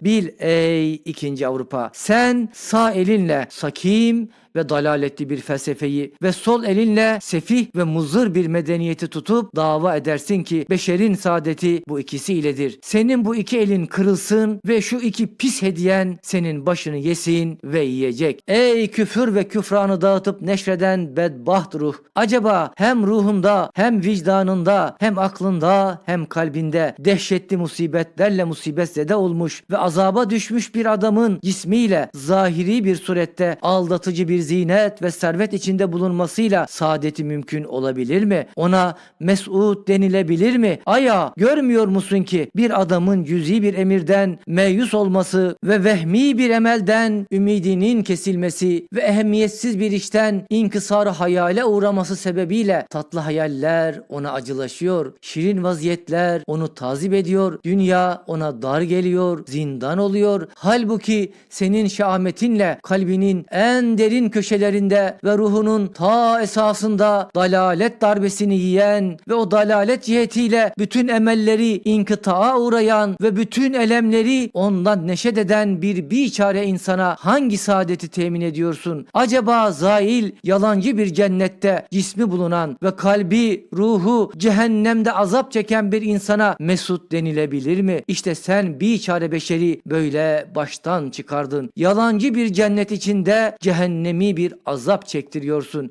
Bil ey ikinci Avrupa. Sen sağ elinle sakim ve dalaletli bir felsefeyi ve sol elinle sefih ve muzır bir medeniyeti tutup dava edersin ki beşerin saadeti bu ikisi iledir. Senin bu iki elin kırılsın ve şu iki pis hediyen senin başını yesin ve yiyecek. Ey küfür ve küfranı dağıtıp neşreden bedbaht ruh. Acaba hem ruhunda hem vicdanında hem aklında hem kalbinde dehşetli musibetlerle musibetzede olmuş ve azaba düşmüş bir adamın cismiyle zahiri bir surette aldatıcı bir zinet ve servet içinde bulunmasıyla saadeti mümkün olabilir mi? Ona mes'ud denilebilir mi? Aya görmüyor musun ki bir adamın cüzi bir emirden meyus olması ve vehmi bir emelden ümidinin kesilmesi ve ehemmiyetsiz bir işten inkısar hayale uğraması sebebiyle tatlı hayaller ona acılaşıyor. Şirin vaziyetler onu tazip ediyor. Dünya ona dar geliyor, zindan oluyor. Halbuki senin şahmetinle kalbinin en derin köşelerinde ve ruhunun ta esasında dalalet darbesini yiyen ve o dalalet cihetiyle bütün emelleri inkıtaa uğrayan ve bütün elemleri ondan neşet eden bir biçare insana hangi saadeti temin ediyorsun? Acaba zail yalancı bir cennette cismi bulunan ve kalbi, ruhu cehennemde azap çeken bir insana mesut denilebilir mi? İşte sen biçare beşeri böyle baştan çıkardın. Yalancı bir cennet içinde cehennemi bir azap çektiriyorsun.